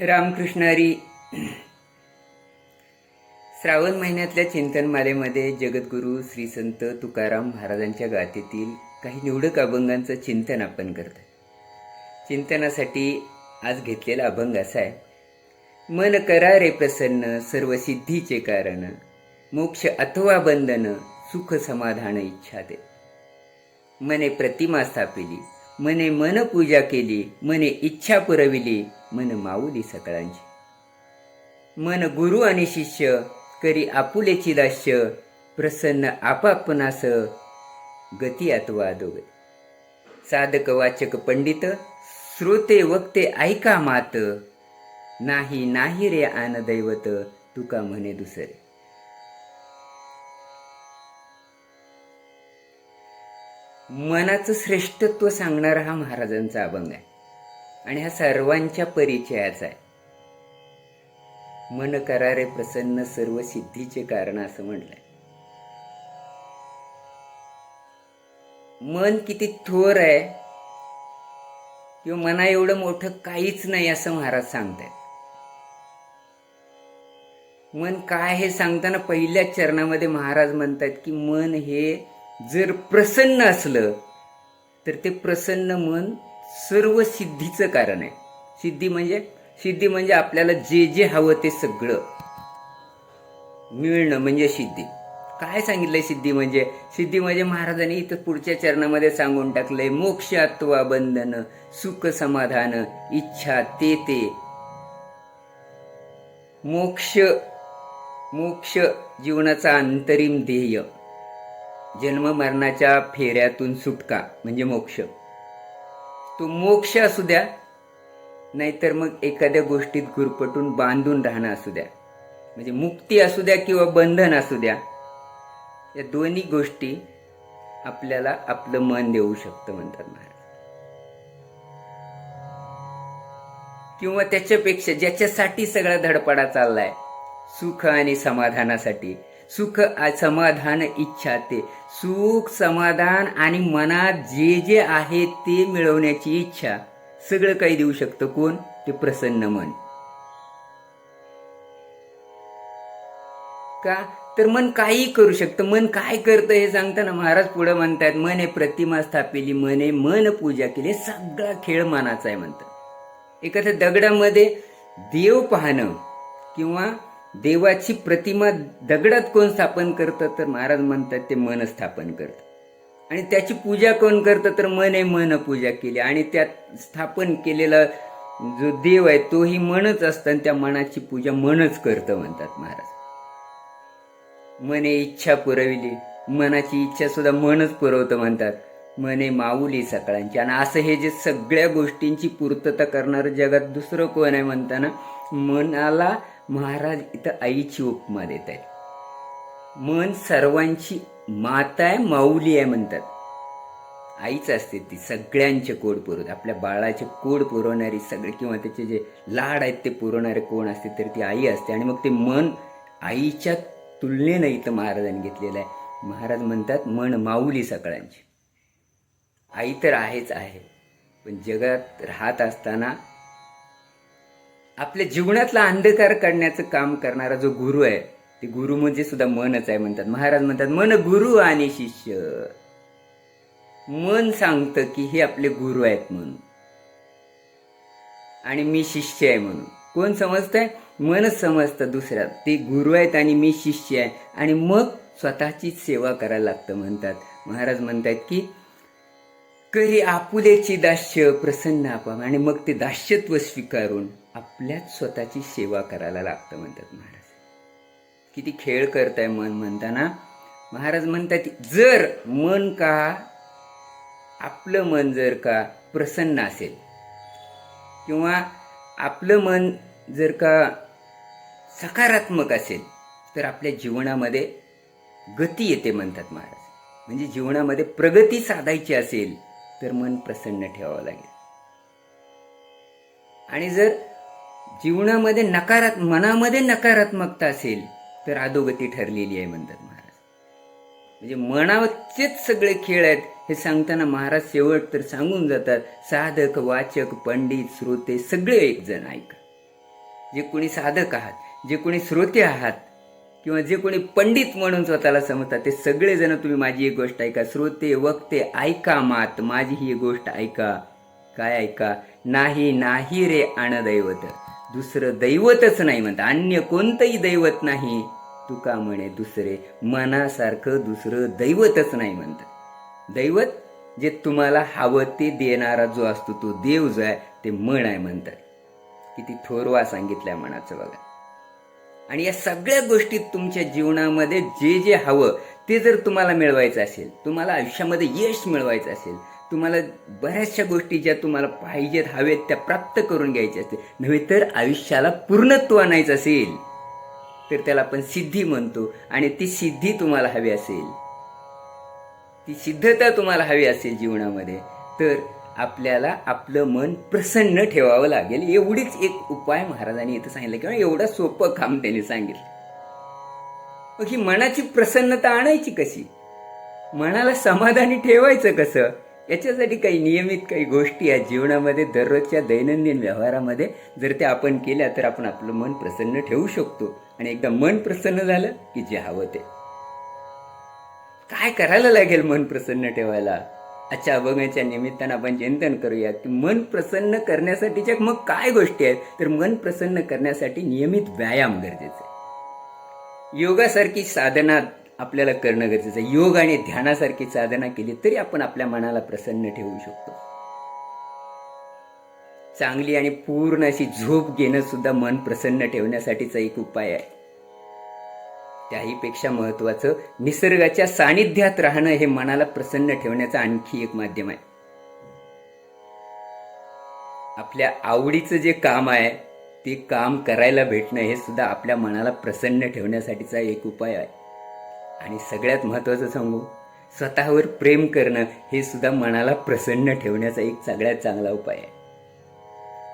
रामकृष्णारी श्रावण महिन्यातल्या चिंतनमालेमध्ये जगद्गुरू श्री संत तुकाराम महाराजांच्या गाथेतील काही निवडक अभंगांचं चिंतन आपण करतो चिंतनासाठी आज घेतलेला अभंग असा आहे मन करा रे प्रसन्न सर्व सिद्धीचे कारण मोक्ष अथवा बंधन सुख समाधान इच्छा दे. मने प्रतिमा स्थापिली मने मन पूजा केली मने इच्छा पुरविली मन माऊली सकळांची मन गुरु आणि शिष्य करी आपुलेची दास्य प्रसन्न आपापनास गती अथवा दोघे. साधक वाचक पंडित श्रोते वक्ते ऐका मात नाही नाही रे आन दैवत तुका म्हणे दुसरे. मनाचं श्रेष्ठत्व सांगणारा हा महाराजांचा अभंग आहे. आणि हा सर्वांच्या परिचयाचा आहे. मन करारे प्रसन्न सर्व सिद्धीचे कारण असं म्हटलंय. मन किती थोर आहे किंवा मना एवढं मोठं काहीच नाही असं महाराज सांगतायत. मन काय हे सांगताना पहिल्याच चरणामध्ये महाराज म्हणतात की मन हे जर प्रसन्न असलं तर ते प्रसन्न मन सर्व सिद्धीचं कारण आहे. सिद्धी म्हणजे सिद्धी म्हणजे आपल्याला जे जे हवं ते सगळं. मिळणं म्हणजे सिद्धी. काय सांगितलंय सिद्धी म्हणजे? सिद्धी म्हणजे महाराजांनी इथं पुढच्या चरणामध्ये सांगून टाकलंय मोक्ष बंधन सुख समाधान इच्छा ते ते. मोक्ष मोक्ष जीवनाचा अंतरिम ध्येय. जन्म मरणाच्या फेऱ्यातून सुटका म्हणजे मोक्ष. तो मोक्ष असू द्या नाहीतर मग एखाद्या गोष्टीत गुरपटून बांधून राहणं असू द्या. म्हणजे मुक्ती असू द्या किंवा बंधन असू द्या या दोन्ही गोष्टी आपल्याला आपलं मन देऊ शकतं म्हणतात महाराज. किंवा त्याच्यापेक्षा ज्याच्यासाठी सगळा धडपडा चाललाय सुख आणि समाधानासाठी सुख समाधान इच्छा ते सुख समाधान आणि मनात जे जे आहे ते मिळवण्याची इच्छा. सगळं काही देऊ शकतं कोण? ते प्रसन्न मन. का? तर मन काही करू शकतं. मन काय करतं हे सांगताना महाराज पुढे म्हणतात हे प्रतिमा स्थापिली हे मन पूजा केली सगळा खेळ मनाचा आहे म्हणतात. एखाद्या दगडामध्ये देव पाहणं किंवा देवाची प्रतिमा दगडात कोण स्थापन करतं तर महाराज म्हणतात ते मन स्थापन करतं. आणि त्याची पूजा कोण करतं तर मन आहे मन पूजा केली. आणि त्यात स्थापन केलेला जो देव आहे तोही मनच असतं आणि त्या मनाची पूजा मनच करतं म्हणतात महाराज. मने इच्छा पुरविली. मनाची इच्छा सुद्धा मनच पुरवतं म्हणतात. मने माऊली सकाळांची. आणि असं हे जे सगळ्या गोष्टींची पूर्तता करणारं जगात दुसरं कोण आहे म्हणताना मनाला महाराज इथं आईची उपमा देत आहे मन सर्वांची माता आहे माऊली आहे म्हणतात. आईच असते ती सगळ्यांचे कोड पुरवत. आपल्या बाळाचे कोड पुरवणारी सगळे किंवा त्याचे जे लाड आहेत ते पुरवणारे कोण असते तर ती आई असते. आणि मग ते मन आईच्या तुलनेनं इथं महाराजांनी घेतलेलं आहे. महाराज म्हणतात मन माऊली सगळ्यांची. आई तर आहेच आहे पण जगात राहत असताना आपल्या जीवनातला अंधकार काढण्याचं काम करणारा जो गुरु आहे ते गुरु म्हणजे सुद्धा मनच आहे म्हणतात. महाराज म्हणतात मन गुरु आणि शिष्य. मन सांगतं की हे आपले गुरु आहेत म्हणून. आणि मी शिष्य आहे म्हणून. कोण समजतंय? मनच समजतं दुसऱ्या ते गुरु आहेत आणि मी शिष्य आहे. आणि मग स्वतःची सेवा करायला लागतं म्हणतात. महाराज म्हणतात की करी आपुलेची दास्य प्रसन्न आपण आणि मग ते दास्यत्व स्वीकारून आपल्याच स्वतःची सेवा करायला लागतं म्हणतात महाराज. किती खेळ करताय मन म्हणताना. महाराज म्हणतात जर मन का आपलं मन जर का प्रसन्न असेल किंवा आपलं मन जर का सकारात्मक असेल तर आपल्या जीवनामध्ये गती येते म्हणतात महाराज. म्हणजे जीवनामध्ये प्रगती साधायची असेल तर मन प्रसन्न ठेवावं लागेल. आणि जर जीवनामध्ये नकारात मनामध्ये नकारात्मकता असेल तर अधोगती ठरलेली आहे म्हणतात महाराज. म्हणजे मनावरचेच सगळे खेळ आहेत हे सांगताना महाराज शेवट तर सांगून जातात साधक वाचक पंडित श्रोते सगळे एक जण ऐका. जे कोणी साधक आहात जे कोणी श्रोते आहात किंवा जे कोणी पंडित म्हणून स्वतःला समजतात ते सगळेजण तुम्ही माझी एक गोष्ट ऐका. श्रोते वक्ते ऐका मात माझी ही गोष्ट ऐका. काय ऐका? नाही नाही रे दैवत दुसरं दैवतच नाही म्हणत अन्य कोणतंही दैवत नाही. तुका म्हणे दुसरे. मनासारखं दुसरं दैवतच नाही म्हणत दैवत जे तुम्हाला हवं ते देणारा जो असतो तो देव जो आहे ते मन आहे म्हणतात. किती थोरवा सांगितलंय मनाचं बघा. आणि या सगळ्या गोष्टीत तुमच्या जीवनामध्ये जे जे हवं ते जर तुम्हाला मिळवायचं असेल तुम्हाला आयुष्यामध्ये यश मिळवायचं असेल तुम्हाला बऱ्याचशा गोष्टी ज्या तुम्हाला पाहिजेत हवेत त्या प्राप्त करून घ्यायच्या असतील. नव्हे तर आयुष्याला पूर्णत्व आणायचं असेल तर त्याला आपण सिद्धी म्हणतो आणि ती सिद्धी तुम्हाला हवी असेल. ती सिद्धता तुम्हाला हवी असेल जीवनामध्ये तर आपल्याला आपलं मन प्रसन्न ठेवावं लागेल. एवढीच एक उपाय महाराजांनी इथं सांगितलं किंवा एवढं सोपं काम त्यांनी सांगितलं. मग ही मनाची प्रसन्नता आणायची कशी? मनाला समाधानी ठेवायचं कसं? याच्यासाठी काही नियमित काही गोष्टी आहेत जीवनामध्ये दररोजच्या दैनंदिन व्यवहारामध्ये जर त्या आपण केल्या तर आपण आपलं मन प्रसन्न ठेवू शकतो. आणि एकदा मन प्रसन्न झालं की जे हवं ते. काय करायला लागेल मन प्रसन्न ठेवायला? आजच्या अभंगाच्या निमित्तानं आपण चिंतन करूया की मन प्रसन्न करण्यासाठीच्या मग काय गोष्टी आहेत? तर मन प्रसन्न करण्यासाठी नियमित व्यायाम गरजेचे आहे. योगासारखी साधना आपल्याला करणं गरजेचं आहे. योग आणि ध्यानासारखी साधना केली तरी आपण आपल्या मनाला प्रसन्न ठेवू शकतो. चांगली आणि पूर्ण अशी झोप घेणं सुद्धा मन प्रसन्न ठेवण्यासाठीचा एक उपाय आहे. त्याहीपेक्षा महत्वाचं निसर्गाच्या सानिध्यात राहणं हे मनाला प्रसन्न ठेवण्याचं आणखी एक माध्यम आहे. आपल्या आवडीचं जे काम आहे ते काम करायला भेटणं हे सुद्धा आपल्या मनाला प्रसन्न ठेवण्यासाठीचा एक उपाय आहे. आणि सगळ्यात महत्त्वाचं सांगू स्वतःवर प्रेम करणं हे सुद्धा मनाला प्रसन्न ठेवण्याचा एक सगळ्यात चांगला उपाय आहे.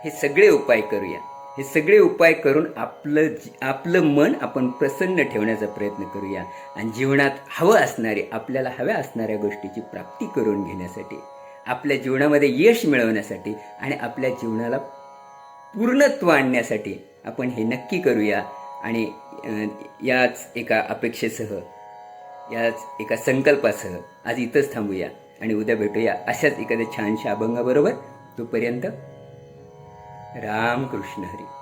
हे सगळे उपाय करूया. हे सगळे उपाय करून आपलं आपलं मन आपण प्रसन्न ठेवण्याचा प्रयत्न करूया आणि जीवनात हवं असणारे आपल्याला हव्या असणाऱ्या गोष्टीची प्राप्ती करून घेण्यासाठी आपल्या जीवनामध्ये यश मिळवण्यासाठी आणि आपल्या जीवनाला पूर्णत्व आणण्यासाठी आपण हे नक्की करूया. आणि याच एका अपेक्षेसह याच एका संकल्पासह आज इथंच थांबूया आणि उद्या भेटूया अशाच एखाद्या छानशा अभंगाबरोबर. तोपर्यंत रामकृष्ण हरी.